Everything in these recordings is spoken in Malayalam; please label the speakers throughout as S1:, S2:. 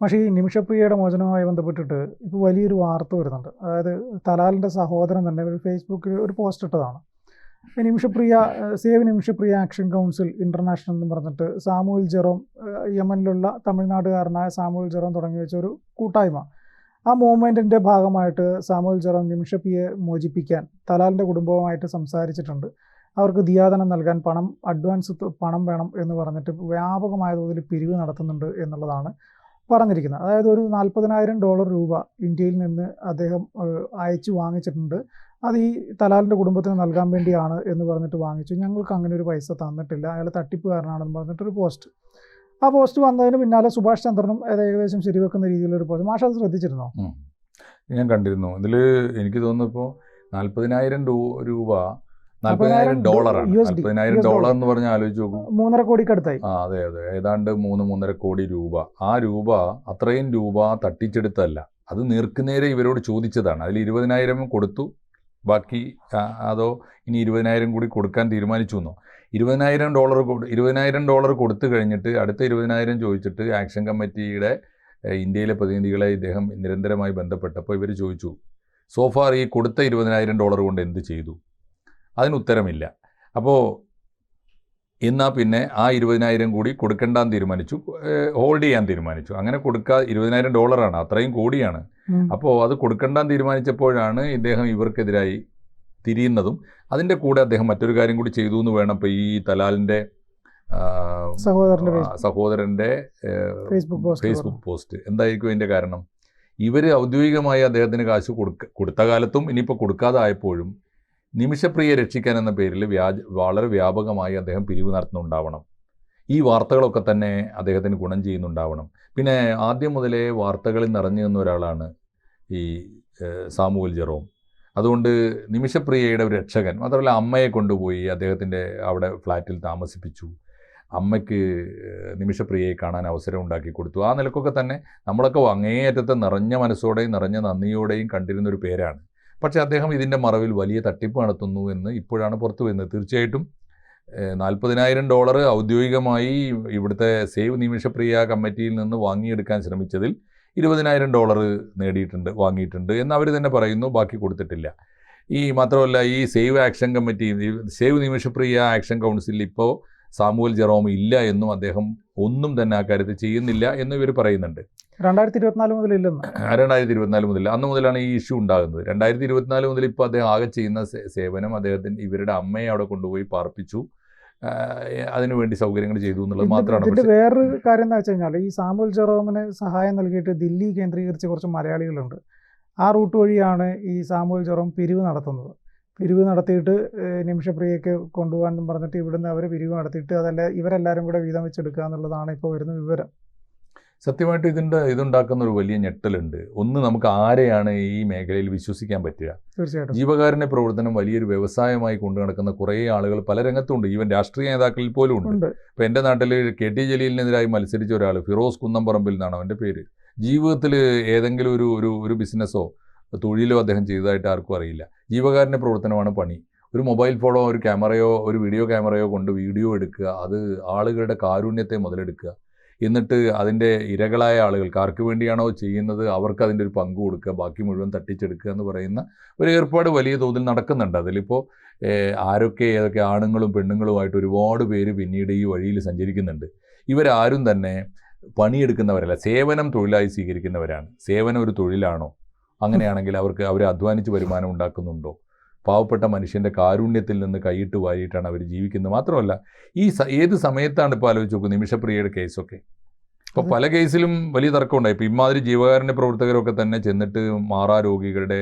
S1: പക്ഷേ ഈ നിമിഷപ്രിയയുടെ മോചനവുമായി ബന്ധപ്പെട്ടിട്ട് ഇപ്പോൾ വലിയൊരു വാർത്ത വരുന്നുണ്ട്. അതായത് തലാലിന്റെ സഹോദരൻ തന്നെ ഒരു ഫേസ്ബുക്കിൽ ഒരു പോസ്റ്റ് ഇട്ടതാണ്. Nimishapriya save Nimishapriya action council international എന്ന് പറഞ്ഞിട്ട് സാമൂഹിൽ ജെറോം യമനിലുള്ള തമിഴ്നാടുകാരനായ സാമൂഹിൽ ജെറോം തുടങ്ങി വെച്ച ഒരു കൂട്ടായ്മ. ആ മൂവ്മെന്റിന്റെ ഭാഗമായിട്ട് സാമൂഹിൽ ജെറോം നിമിഷപ്രിയെ മോചിപ്പിക്കാൻ തലാലിന്റെ കുടുംബവുമായിട്ട് സംസാരിച്ചിട്ടുണ്ട്. അവർക്ക് ദിയാദനം നൽകാൻ പണം അഡ്വാൻസ് പണം വേണം എന്ന് പറഞ്ഞിട്ട് വ്യാപകമായ തോതിൽ പിരിവ് നടത്തുന്നുണ്ട് എന്നുള്ളതാണ് പറഞ്ഞിരിക്കുന്നത്. അതായത് ഒരു നാൽപ്പതിനായിരം ഡോളർ രൂപ ഇന്ത്യയിൽ നിന്ന് അദ്ദേഹം അയച്ചു വാങ്ങിച്ചിട്ടുണ്ട്. അത് ഈ തലാലിന്റെ കുടുംബത്തിന് നൽകാൻ വേണ്ടിയാണ് എന്ന് പറഞ്ഞിട്ട് വാങ്ങിച്ചു. ഞങ്ങൾക്ക് അങ്ങനെ ഒരു പൈസ തന്നിട്ടില്ല. അയാൾ തട്ടിപ്പുകാരനാണെന്ന് പറഞ്ഞിട്ടൊരു പോസ്റ്റ്. ആ പോസ്റ്റ് വന്നതിന് പിന്നാലെ സുഭാഷ് ചന്ദ്രനും ഏകദേശം ശരിവെക്കുന്ന രീതിയിലൊരു പോസ്റ്റ്. മാഷ അത് ശ്രദ്ധിച്ചിരുന്നോ.
S2: ഞാൻ കണ്ടിരുന്നു. ഇതിൽ എനിക്ക് തോന്നുന്നു ഇപ്പോൾ നാൽപ്പതിനായിരം രൂപ നാൽപ്പതിനായിരം ഡോളറാണ്.
S1: US
S2: ഡോളർ എന്ന് പറഞ്ഞാൽ ആലോചിച്ച് നോക്കൂ.
S1: മൂന്നര കോടിക്കടുത്തായി.
S2: ആ അതെ അതെ. ഏതാണ്ട് മൂന്ന് മൂന്നര കോടി രൂപ. ആ രൂപ അത്രയും രൂപ തട്ടിച്ചെടുത്തല്ല അത് നേർക്കുനേരെ ഇവരോട് ചോദിച്ചതാണ്. അതിൽ ഇരുപതിനായിരം കൊടുത്തു. ബാക്കി അതോ ഇനി ഇരുപതിനായിരം കൂടി കൊടുക്കാൻ തീരുമാനിച്ചു എന്നോ. ഇരുപതിനായിരം ഡോളർ ഇരുപതിനായിരം ഡോളർ കൊടുത്തു കഴിഞ്ഞിട്ട് അടുത്ത ഇരുപതിനായിരം ചോദിച്ചിട്ട് ആക്ഷൻ കമ്മിറ്റിയുടെ ഇന്ത്യയിലെ പ്രതിനിധികളെ ഇദ്ദേഹം നിരന്തരമായി ബന്ധപ്പെട്ടപ്പോൾ ഇവർ ചോദിച്ചു സോഫാർ ഈ കൊടുത്ത ഇരുപതിനായിരം ഡോളർ കൊണ്ട് എന്ത് ചെയ്തു? അതിന് ഉത്തരമില്ല അപ്പോൾ എന്നാൽ പിന്നെ ആ ഇരുപതിനായിരം കൂടി കൊടുക്കണ്ടാൻ തീരുമാനിച്ചു. ഹോൾഡ് ചെയ്യാൻ തീരുമാനിച്ചു. അങ്ങനെ കൊടുക്കാ ഇരുപതിനായിരം ഡോളറാണ്. അത്രയും കൂടിയാണ്. അപ്പോൾ അത് കൊടുക്കണ്ടാൻ തീരുമാനിച്ചപ്പോഴാണ് ഇദ്ദേഹം ഇവർക്കെതിരായി തിരിയുന്നതും അതിന്റെ കൂടെ അദ്ദേഹം മറ്റൊരു കാര്യം കൂടി ചെയ്തു എന്ന് വേണം ഇപ്പോൾ ഈ തലാലിന്റെ
S1: സഹോദരന്റെ ഫേസ്ബുക്ക് പോസ്റ്റ്
S2: ഫേസ്ബുക്ക് പോസ്റ്റ് എന്തായിരിക്കും അതിന്റെ കാരണം? ഇവർ ഔദ്യോഗികമായി അദ്ദേഹത്തിന് കാശ് കൊടുക്ക കൊടുത്ത കാലത്തും ഇനിയിപ്പോൾ കൊടുക്കാതെ ആയപ്പോഴും നിമിഷപ്രിയെ രക്ഷിക്കാൻ എന്ന പേരിൽ വ്യാജ വളരെ വ്യാപകമായി അദ്ദേഹം പിരിവ് നടത്തുന്നുണ്ടാവണം. ഈ വാർത്തകളൊക്കെ തന്നെ അദ്ദേഹത്തിന് ഗുണം ചെയ്യുന്നുണ്ടാവണം. പിന്നെ ആദ്യം മുതലേ വാർത്തകളിൽ നിറഞ്ഞു നിന്ന ഒരാളാണ് ഈ സാമുവൽ ജെറോം. അതുകൊണ്ട് നിമിഷപ്രിയയുടെ ഒരു രക്ഷകൻ മാത്രമല്ല അമ്മയെ കൊണ്ടുപോയി അദ്ദേഹത്തിന്റെ അവിടെ ഫ്ലാറ്റിൽ താമസിപ്പിച്ചു. അമ്മയ്ക്ക് നിമിഷപ്രിയയെ കാണാൻ അവസരം ഉണ്ടാക്കി കൊടുത്തു. ആ നിലക്കൊക്കെ തന്നെ നമ്മളൊക്കെ അങ്ങേയറ്റത്തെ നിറഞ്ഞ മനസ്സോടെയും നിറഞ്ഞ നന്ദിയോടെയും കണ്ടിരുന്ന ഒരു പേരാണ് പക്ഷേ അദ്ദേഹം ഇതിന്റെ മറവിൽ വലിയ തട്ടിപ്പ് നടത്തുന്നു എന്ന് ഇപ്പോഴാണ് പുറത്തു വരുന്നത്. തീർച്ചയായിട്ടും നാൽപ്പതിനായിരം ഡോളർ ഔദ്യോഗികമായി ഇവിടുത്തെ സേവ് നിമിഷപ്രിയ കമ്മിറ്റിയിൽ നിന്ന് വാങ്ങിയെടുക്കാൻ ശ്രമിച്ചതിൽ ഇരുപതിനായിരം ഡോളർ നേടിയിട്ടുണ്ട് വാങ്ങിയിട്ടുണ്ട് എന്ന് അവർ തന്നെ പറയുന്നു ബാക്കി കൊടുത്തിട്ടില്ല. ഈ മാത്രമല്ല ഈ save action committee save Nimishapriya action കൗൺസിലിൽ ഇപ്പോൾ സാമുവൽ ജെറോം ഇല്ല എന്നും അദ്ദേഹം ഒന്നും തന്നെ ആ കാര്യത്തിൽ ചെയ്യുന്നില്ല എന്നും ഇവർ പറയുന്നുണ്ട്.
S1: രണ്ടായിരത്തി ഇരുപത്തിനാല് മുതൽ ഇല്ലെന്ന്.
S2: രണ്ടായിരത്തി ഇരുപത്തിനാല് മുതൽ അന്ന് മുതലാണ് ഈ ഇഷ്യൂ ഉണ്ടാകുന്നത്. രണ്ടായിരത്തി ഇരുപത്തിനാല് മുതൽ ഇപ്പോൾ അദ്ദേഹം ആകെ ചെയ്യുന്ന സേവനം അദ്ദേഹത്തിന് ഇവരുടെ അമ്മയെ അവിടെ കൊണ്ടുപോയി പാർപ്പിച്ചു. അതിനു അതിനുവേണ്ടി സൗകര്യങ്ങൾ ചെയ്തു എന്നുള്ളത് മാത്രമാണ്.
S1: വേറൊരു കാര്യം എന്താ വെച്ച് കഴിഞ്ഞാൽ ഈ സാമുൽ ജെറോമിന് സഹായം നൽകിയിട്ട് ദില്ലി കേന്ദ്രീകരിച്ച് കുറച്ച് മലയാളികളുണ്ട്. ആ റൂട്ട് വഴിയാണ് ഈ സാമൂഹ്യ ജെറോം പിരിവ് നടത്തുന്നത്. പിരിവ് നടത്തിയിട്ട് നിമിഷപ്രിയയ്ക്ക് കൊണ്ടുപോകാൻ പറഞ്ഞിട്ട് ഇവിടുന്ന് അവർ പിരിവ് നടത്തിയിട്ട് അതല്ല ഇവരെല്ലാവരും കൂടെ വീതം വെച്ചെടുക്കുക എന്നുള്ളതാണ് ഇപ്പോൾ വരുന്ന വിവരം.
S2: സത്യമായിട്ട് ഇതിന്റെ ഇതുണ്ടാക്കുന്ന ഒരു വലിയ ഞെട്ടലുണ്ട്. ഒന്ന് നമുക്ക് ആരെയാണ് ഈ മേഖലയിൽ വിശ്വസിക്കാൻ പറ്റുക?
S1: തീർച്ചയായിട്ടും.
S2: ജീവകാരുണ്യ പ്രവർത്തനം വലിയൊരു വ്യവസായമായി കൊണ്ടു നടക്കുന്ന കുറേ ആളുകൾ പല രംഗത്തുണ്ട്. ഈവൻ രാഷ്ട്രീയ നേതാക്കളിൽ പോലും ഉണ്ട്. ഇപ്പം എന്റെ നാട്ടിൽ കെ ടി ജലീലിനെതിരായി മത്സരിച്ച ഒരാൾ ഫിറോസ് കുന്നംപറമ്പിൽ എന്നാണ് അവന്റെ പേര്. ജീവിതത്തിൽ ഏതെങ്കിലും ഒരു ഒരു ഒരു ബിസിനസ്സോ തൊഴിലോ അദ്ദേഹം ചെയ്തതായിട്ട് ആർക്കും അറിയില്ല. ജീവകാരുണ്യ പ്രവർത്തനമാണ് പണി. ഒരു മൊബൈൽ ഫോണോ ഒരു ക്യാമറയോ ഒരു വീഡിയോ ക്യാമറയോ കൊണ്ട് വീഡിയോ എടുക്കുക അത് ആളുകളുടെ കാരുണ്യത്തെ മുതലെടുക്കുക. എന്നിട്ട് അതിന്റെ ഇരകളായ ആളുകൾക്ക് ആർക്ക് വേണ്ടിയാണോ ചെയ്യുന്നത് അവർക്ക് അതിന്റെ ഒരു പങ്ക് കൊടുക്കുക ബാക്കി മുഴുവൻ തട്ടിച്ചെടുക്കുക എന്ന് പറയുന്ന ഒരു ഏർപ്പാട് വലിയ തോതിൽ നടക്കുന്നുണ്ട്. അതിലിപ്പോൾ ആരൊക്കെ ഏതൊക്കെ ആണുങ്ങളും പെണ്ണുങ്ങളുമായിട്ട് ഒരുപാട് പേര് പിന്നീട് ഈ വഴിയിൽ സഞ്ചരിക്കുന്നുണ്ട്. ഇവരാരും തന്നെ പണിയെടുക്കുന്നവരല്ല സേവനം തൊഴിലായി സ്വീകരിക്കുന്നവരാണ്. സേവനം ഒരു തൊഴിലാണോ? അങ്ങനെയാണെങ്കിൽ അവർക്ക് അവർ അധ്വാനിച്ച് വരുമാനം ഉണ്ടാക്കുന്നുണ്ടോ? പാവപ്പെട്ട മനുഷ്യന്റെ കാരുണ്യത്തിൽ നിന്ന് കൈയിട്ട് വാരിയിട്ടാണ് അവർ ജീവിക്കുന്നത്. മാത്രമല്ല ഈ ഏത് സമയത്താണ് ഇപ്പോൾ ആലോചിച്ച് നോക്കുക നിമിഷപ്രിയയുടെ കേസൊക്കെ? ഇപ്പോൾ. പല കേസിലും വലിയ തർക്കമുണ്ടായി. ഇപ്പോൾ ഇമാതിരി ജീവകാരുണ്യ പ്രവർത്തകരൊക്കെ തന്നെ ചെന്നിട്ട് മാറാ രോഗികളുടെ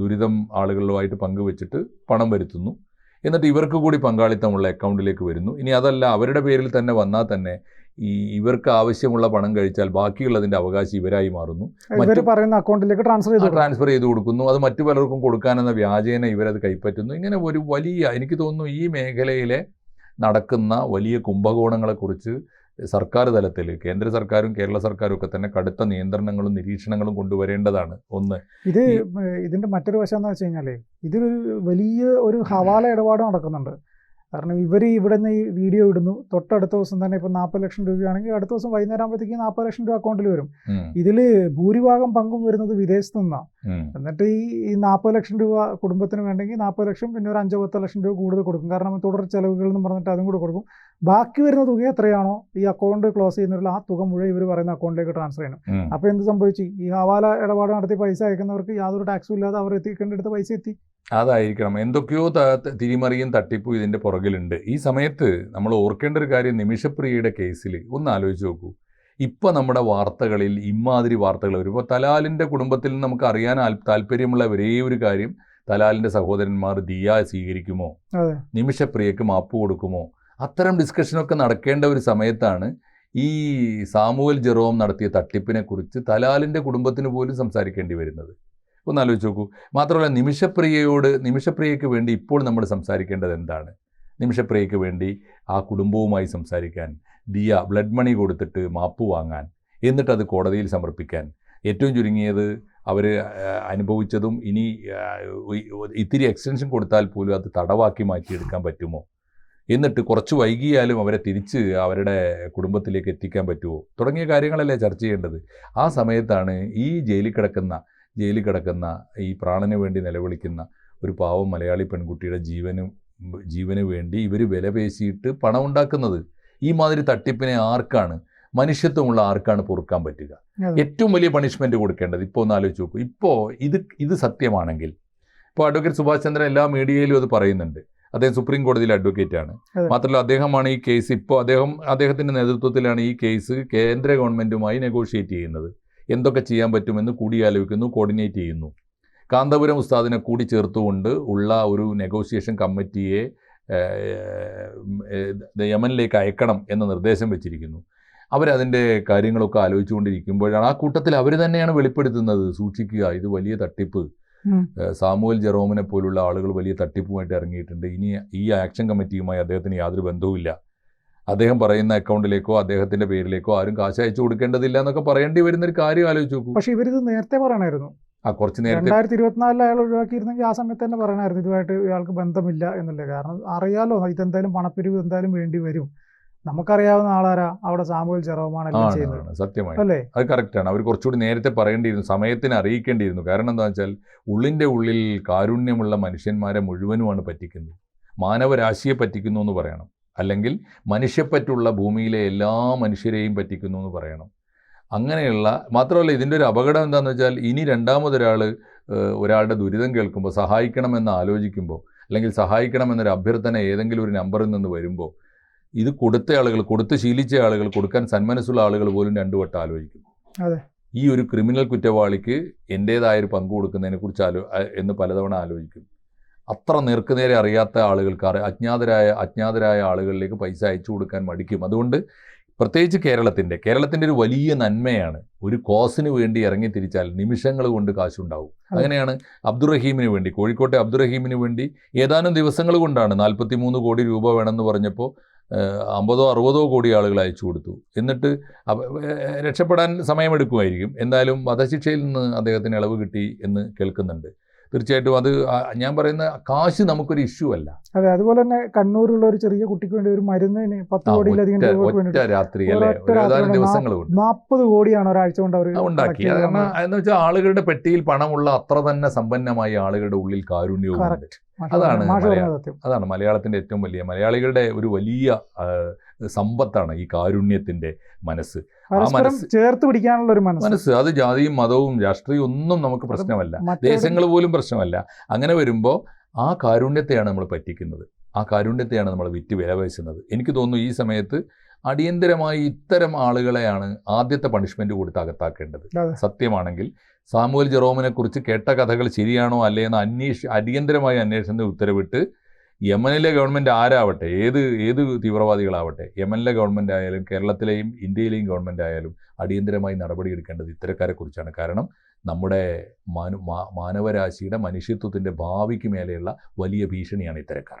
S2: ദുരിതം ആളുകളുമായിട്ട് പങ്കുവെച്ചിട്ട് പണം വരുത്തുന്നു. എന്നിട്ട് ഇവർക്ക് കൂടി പങ്കാളിത്തമുള്ള അക്കൗണ്ടിലേക്ക് വരുന്നു. ഇനി അതല്ല അവരുടെ പേരിൽ തന്നെ വന്നാൽ തന്നെ ഈ ഇവർക്ക് ആവശ്യമുള്ള പണം കഴിച്ചാൽ ബാക്കിയുള്ളതിന്റെ അവകാശം ഇവരായി മാറുന്നു. മറ്റു-
S1: പറയുന്ന അക്കൗണ്ടിലേക്ക് ട്രാൻസ്ഫർ ചെയ്ത്.
S2: ട്രാൻസ്ഫർ ചെയ്ത് കൊടുക്കുന്നു. അത് മറ്റു പലർക്കും കൊടുക്കാനെന്ന വ്യാജേന ഇവരത് കൈപ്പറ്റുന്നു. ഇങ്ങനെ ഒരു വലിയ എനിക്ക് തോന്നുന്നു ഈ മേഖലയിലെ നടക്കുന്ന വലിയ കുംഭകോണങ്ങളെക്കുറിച്ച് സർക്കാർ തലത്തിൽ കേന്ദ്ര സർക്കാരും കേരള സർക്കാരും ഒക്കെ തന്നെ കടുത്ത നിയന്ത്രണങ്ങളും നിരീക്ഷണങ്ങളും കൊണ്ടുവരേണ്ടതാണ്. ഒന്ന്
S1: ഇത് ഇതിന്റെ മറ്റൊരു വശം എന്ന് വെച്ച് കഴിഞ്ഞാൽ ഇതിലൊരു വലിയ ഒരു ഹവാല ഇടപാട് നടക്കുന്നുണ്ട്. കാരണം ഇവർ ഇവിടെ നിന്ന് ഈ വീഡിയോ ഇടുന്നു. തൊട്ടടുത്ത ദിവസം തന്നെ ഇപ്പം നാൽപ്പത് ലക്ഷം രൂപയാണെങ്കിൽ അടുത്ത ദിവസം വൈകുന്നേരം ആകുമ്പോഴത്തേക്ക് നാൽപ്പത് ലക്ഷം രൂപ അക്കൗണ്ടിൽ വരും. ഇതിൽ ഭൂരിഭാഗം പങ്കും വരുന്നത് വിദേശത്തു നിന്നാണ് എന്നിട്ട് ഈ നാൽപ്പത് ലക്ഷം രൂപ കുടുംബത്തിന് വേണ്ടെങ്കിൽ നാൽപ്പത് ലക്ഷം പിന്നെ ഒരു അഞ്ചോ പത്തോ ലക്ഷം രൂപ കൂടുതൽ കൊടുക്കും. കാരണം തുടർ ചെലവുകൾ എന്ന് പറഞ്ഞിട്ട് അതും കൂടെ കൊടുക്കും. ബാക്കി വരുന്ന തുക എത്രയാണോ ഈ അക്കൗണ്ട് ക്ലോസ് ചെയ്യുന്നതിലുള്ള ആ തുക മുഴുവൻ ഇവർ പറയുന്ന അക്കൗണ്ടിലേക്ക് ട്രാൻസ്ഫർ ചെയ്യണം. അപ്പോൾ എന്ത് സംഭവിച്ചു? ഈ ഹവാല ഇടപാട് നടത്തി പൈസ അയക്കുന്നവർക്ക് യാതൊരു ടാക്സും ഇല്ലാതെ അവർ എത്തിക്കേണ്ടടുത്ത് പൈസ എത്തി.
S2: അതായിരിക്കണം. എന്തൊക്കെയോ തിരിമറിയും തട്ടിപ്പും ഇതിന്റെ പുറകിലുണ്ട്. ഈ സമയത്ത് നമ്മൾ ഓർക്കേണ്ട ഒരു കാര്യം നിമിഷപ്രിയയുടെ കേസിൽ ഒന്ന് ആലോചിച്ച് നോക്കൂ. ഇപ്പം നമ്മുടെ വാർത്തകളിൽ ഇമാതിരി വാർത്തകൾ വരും. ഇപ്പോൾ തലാലിന്റെ കുടുംബത്തിൽ നിന്ന് നമുക്ക് അറിയാൻ താല്പര്യമുള്ള ഒരേ ഒരു കാര്യം തലാലിന്റെ സഹോദരന്മാർ ദിയ സ്വീകരിക്കുമോ? നിമിഷപ്രിയക്ക് മാപ്പ് കൊടുക്കുമോ? അത്തരം ഡിസ്കഷനൊക്കെ നടക്കേണ്ട ഒരു സമയത്താണ് ഈ സാമുവൽ ജെറോം നടത്തിയ തട്ടിപ്പിനെക്കുറിച്ച് തലാലിന്റെ കുടുംബത്തിന് പോലും സംസാരിക്കേണ്ടി വരുന്നത്. ഒന്ന് ആലോചിച്ച് നോക്കൂ. മാത്രമല്ല നിമിഷപ്രിയയോട് നിമിഷപ്രിയയ്ക്ക് വേണ്ടി ഇപ്പോൾ നമ്മൾ സംസാരിക്കേണ്ടത് എന്താണ്? നിമിഷപ്രിയയ്ക്ക് വേണ്ടി ആ കുടുംബവുമായി സംസാരിക്കാൻ ദിയ ബ്ലഡ് മണി കൊടുത്തിട്ട് മാപ്പ് വാങ്ങാൻ എന്നിട്ട് അത് കോടതിയിൽ സമർപ്പിക്കാൻ. ഏറ്റവും ചുരുങ്ങിയത് അവർ അനുഭവിച്ചതും ഇനി ഇത്തിരി എക്സ്റ്റൻഷൻ കൊടുത്താൽ പോലും അത് തടവാക്കി മാറ്റിയെടുക്കാൻ പറ്റുമോ? എന്നിട്ട് കുറച്ച് വൈകിയാലും അവരെ തിരിച്ച് അവരുടെ കുടുംബത്തിലേക്ക് എത്തിക്കാൻ പറ്റുമോ? തുടങ്ങിയ കാര്യങ്ങളല്ലേ ചർച്ച ചെയ്യേണ്ടത്. ആ സമയത്താണ് ഈ ജയിലിൽ കിടക്കുന്ന ജയിലിൽ കിടക്കുന്ന ഈ പ്രാണന് വേണ്ടി നിലവിളിക്കുന്ന ഒരു പാവം മലയാളി പെൺകുട്ടിയുടെ ജീവനും ജീവന് വേണ്ടി ഇവർ വില പേശിയിട്ട് പണം ഉണ്ടാക്കുന്നത്. ഈ മാതിരി തട്ടിപ്പിനെ ആർക്കാണ് മനുഷ്യത്വമുള്ള ആർക്കാണ് പൊറുക്കാൻ പറ്റുക? ഏറ്റവും വലിയ പണിഷ്മെന്റ് കൊടുക്കേണ്ടത് ഇപ്പോൾ ഒന്ന് ആലോചിച്ച് നോക്കൂ. ഇപ്പോൾ ഇത് ഇത് സത്യമാണെങ്കിൽ ഇപ്പോൾ അഡ്വക്കേറ്റ് സുഭാഷ് ചന്ദ്രൻ എല്ലാ മീഡിയയിലും അത് പറയുന്നുണ്ട്. അദ്ദേഹം സുപ്രീം കോടതിയിലെ അഡ്വക്കേറ്റ് ആണ്. മാത്രമല്ല അദ്ദേഹമാണ് ഈ കേസ് ഇപ്പോൾ അദ്ദേഹം അദ്ദേഹത്തിന്റെ നേതൃത്വത്തിലാണ് ഈ കേസ് കേന്ദ്ര ഗവൺമെന്റുമായി നെഗോഷിയേറ്റ് ചെയ്യുന്നത്. എന്തൊക്കെ ചെയ്യാൻ പറ്റുമെന്ന് കൂടിയാലോചിക്കുന്നു കോർഡിനേറ്റ് ചെയ്യുന്നു. കാന്തപുരം ഉസ്താദിനെ കൂടി ചേർത്തുകൊണ്ട് ഉള്ള ഒരു നെഗോസിയേഷൻ കമ്മിറ്റിയെ യമനിലേക്ക് അയക്കണം എന്ന നിർദ്ദേശം വെച്ചിരിക്കുന്നു. അവരതിന്റെ കാര്യങ്ങളൊക്കെ ആലോചിച്ചുകൊണ്ടിരിക്കുമ്പോഴാണ് ആ കൂട്ടത്തിൽ അവർ തന്നെയാണ് വെളിപ്പെടുത്തുന്നത്. സൂക്ഷിക്കുക ഇത് വലിയ തട്ടിപ്പ്. സാമുവൽ ജെറോമിനെ പോലുള്ള ആളുകൾ വലിയ തട്ടിപ്പുമായിട്ട് ഇറങ്ങിയിട്ടുണ്ട്. ഇനി ഈ ആക്ഷൻ കമ്മിറ്റിയുമായി അദ്ദേഹത്തിന് യാതൊരു ബന്ധവുമില്ല. അദ്ദേഹം പറയുന്ന അക്കൗണ്ടിലേക്കോ അദ്ദേഹത്തിന്റെ പേരിലേക്കോ ആരും കാശ് അയച്ചു കൊടുക്കേണ്ടതില്ല എന്നൊക്കെ പറയേണ്ടി വരുന്ന ഒരു കാര്യം ആലോചിച്ച് നോക്കൂ.
S1: പക്ഷെ ഇവരിത് നേരത്തെ പറയണമായിരുന്നു
S2: ആ കുറച്ച് നേരത്തെ.
S1: രണ്ടായിരത്തി ഇരുപത്തിനാലിൽ അയാൾ ഒഴിവാക്കിയിരുന്നെങ്കിൽ ആ സമയത്ത് തന്നെ പറയണമായിരുന്നു ഇതുമായിട്ട് ഇയാൾക്ക് ബന്ധമില്ല എന്നുള്ളത് കാരണം അറിയാലോ ഇതെന്തായാലും പണപ്പിരിവ് എന്തായാലും വേണ്ടി വരും. നമുക്കറിയാവുന്ന ആളാരാ? അവിടെ സാമൂഹ്യ ചെറവുമാണ് എല്ലാം ചെയ്യുന്നത്.
S2: സത്യമായി.
S1: അല്ലേ?
S2: അത് കറക്റ്റാണ് അവർ കുറച്ചുകൂടി നേരത്തെ പറയേണ്ടിയിരുന്നു സമയത്തിന് അറിയിക്കേണ്ടിയിരുന്നു. കാരണം എന്താ വെച്ചാൽ ഉള്ളിന്റെ ഉള്ളിൽ കാരുണ്യമുള്ള മനുഷ്യന്മാരെ മുഴുവനുമാണ് പറ്റിക്കുന്നത്. മാനവരാശിയെ പറ്റിക്കുന്നു എന്ന് പറയണം. അല്ലെങ്കിൽ മനുഷ്യപ്പറ്റുള്ള ഭൂമിയിലെ എല്ലാ മനുഷ്യരെയും പറ്റിക്കുന്നു എന്ന് പറയണം. അങ്ങനെയുള്ള മാത്രമല്ല ഇതിന്റെ ഒരു അപകടം എന്താണെന്ന് വെച്ചാൽ ഇനി രണ്ടാമതൊരാൾ ഒരാളുടെ ദുരിതം കേൾക്കുമ്പോൾ സഹായിക്കണമെന്ന് ആലോചിക്കുമ്പോൾ അല്ലെങ്കിൽ സഹായിക്കണമെന്നൊരു അഭ്യർത്ഥന ഏതെങ്കിലും ഒരു നമ്പറിൽ നിന്ന് വരുമ്പോൾ ഇത് കൊടുത്ത ആളുകൾ കൊടുത്ത് ശീലിച്ച ആളുകൾ കൊടുക്കാൻ സന്മനസ്സുള്ള ആളുകൾ പോലും രണ്ടു വട്ടം ആലോചിക്കും.
S1: അതെ.
S2: ഈ ഒരു ക്രിമിനൽ കുറ്റവാളിക്ക് എന്റേതായൊരു പങ്ക് കൊടുക്കുന്നതിനെക്കുറിച്ച് ആലോ എന്ന് പലതവണ ആലോചിക്കും. അത്ര നേർക്കുനേരെ അറിയാത്ത ആളുകൾക്ക് അജ്ഞാതരായ അജ്ഞാതരായ ആളുകളിലേക്ക് പൈസ അയച്ചു കൊടുക്കാൻ മടിക്കും. അതുകൊണ്ട് പ്രത്യേകിച്ച് കേരളത്തിന്റെ കേരളത്തിന്റെ ഒരു വലിയ നന്മയാണ് ഒരു കോസിന് വേണ്ടി ഇറങ്ങി തിരിച്ചാൽ നിമിഷങ്ങൾ കൊണ്ട് കാശുണ്ടാവും. അങ്ങനെയാണ് അബ്ദുറഹീമിന് വേണ്ടി കോഴിക്കോട്ടെ അബ്ദുറഹീമിന് വേണ്ടി ഏതാനും ദിവസങ്ങൾ കൊണ്ടാണ് നാൽപ്പത്തി മൂന്ന് കോടി രൂപ വേണമെന്ന് പറഞ്ഞപ്പോൾ അമ്പതോ അറുപതോ കോടി ആളുകൾ അയച്ചു കൊടുത്തു. എന്നിട്ട് രക്ഷപ്പെടാൻ സമയമെടുക്കുമായിരിക്കും. എന്തായാലും വധശിക്ഷയിൽ നിന്ന് അദ്ദേഹത്തിന് ഇളവ് കിട്ടി എന്ന് കേൾക്കുന്നുണ്ട്. തീർച്ചയായിട്ടും അത് ഞാൻ പറയുന്ന കാശ് നമുക്കൊരു ഇഷ്യൂ അല്ല.
S1: അതെ അതുപോലെ തന്നെ കണ്ണൂരുള്ള ഒരു ചെറിയ കുട്ടിക്ക് വേണ്ടി ഒരു മരുന്നിന് പത്ത് കോടിയിലധികം
S2: ഒറ്റ രാത്രി ഏതാനും ദിവസങ്ങൾ
S1: നാൽപ്പത് കോടിയാണ് ഒരാഴ്ച കൊണ്ട് അവർ
S2: ഉണ്ടാക്കി. എന്ന് വെച്ചാൽ ആളുകളുടെ പെട്ടിയിൽ പണമുള്ള അത്ര തന്നെ സമ്പന്നമായ ആളുകളുടെ ഉള്ളിൽ കാരുണ്യവും അതാണ്. അതാണ് മലയാളത്തിന്റെ ഏറ്റവും വലിയ മലയാളികളുടെ ഒരു വലിയ സമ്പത്താണ് ഈ കാരുണ്യത്തിന്റെ മനസ്സ്.
S1: ആ
S2: മനസ്സ്
S1: ചേർത്ത് പിടിക്കാനുള്ള ഒരു മനസ്സ്.
S2: മനസ്സ് അത് ജാതിയും മതവും രാഷ്ട്രീയവും ഒന്നും നമുക്ക് പ്രശ്നമല്ല. ദേശങ്ങൾ പോലും പ്രശ്നമല്ല. അങ്ങനെ വരുമ്പോൾ ആ കാരുണ്യത്തെയാണ് നമ്മൾ പറ്റിക്കുന്നത്. ആ കാരുണ്യത്തെയാണ് നമ്മൾ വിറ്റ് വില പേശുന്നത് എനിക്ക് തോന്നുന്നു ഈ സമയത്ത് അടിയന്തരമായി ഇത്തരം ആളുകളെയാണ് ആദ്യത്തെ പണിഷ്മെന്റ് കൊടുത്ത് അകത്താക്കേണ്ടത്. സത്യമാണെങ്കിൽ സാമുവൽ ജെറോമിനെ കുറിച്ച് കേട്ട കഥകൾ ശരിയാണോ അല്ലേ എന്ന് അന്വേഷ അടിയന്തരമായി അന്വേഷണത്തിന് ഉത്തരവിട്ട് യമനിലെ ഗവൺമെന്റ് ആരാവട്ടെ ഏത് ഏത് തീവ്രവാദികളാവട്ടെ യമനിലെ ഗവൺമെന്റ് ആയാലും കേരളത്തിലെയും ഇന്ത്യയിലെയും ഗവൺമെന്റ് ആയാലും അടിയന്തരമായി നടപടിയെടുക്കേണ്ടത് ഇത്തരക്കാരെ കുറിച്ചാണ്. കാരണം നമ്മുടെ മാനു മാനവരാശിയുടെ മനുഷ്യത്വത്തിന്റെ ഭാവിക്ക് മേലെയുള്ള വലിയ ഭീഷണിയാണ് ഇത്തരക്കാർ.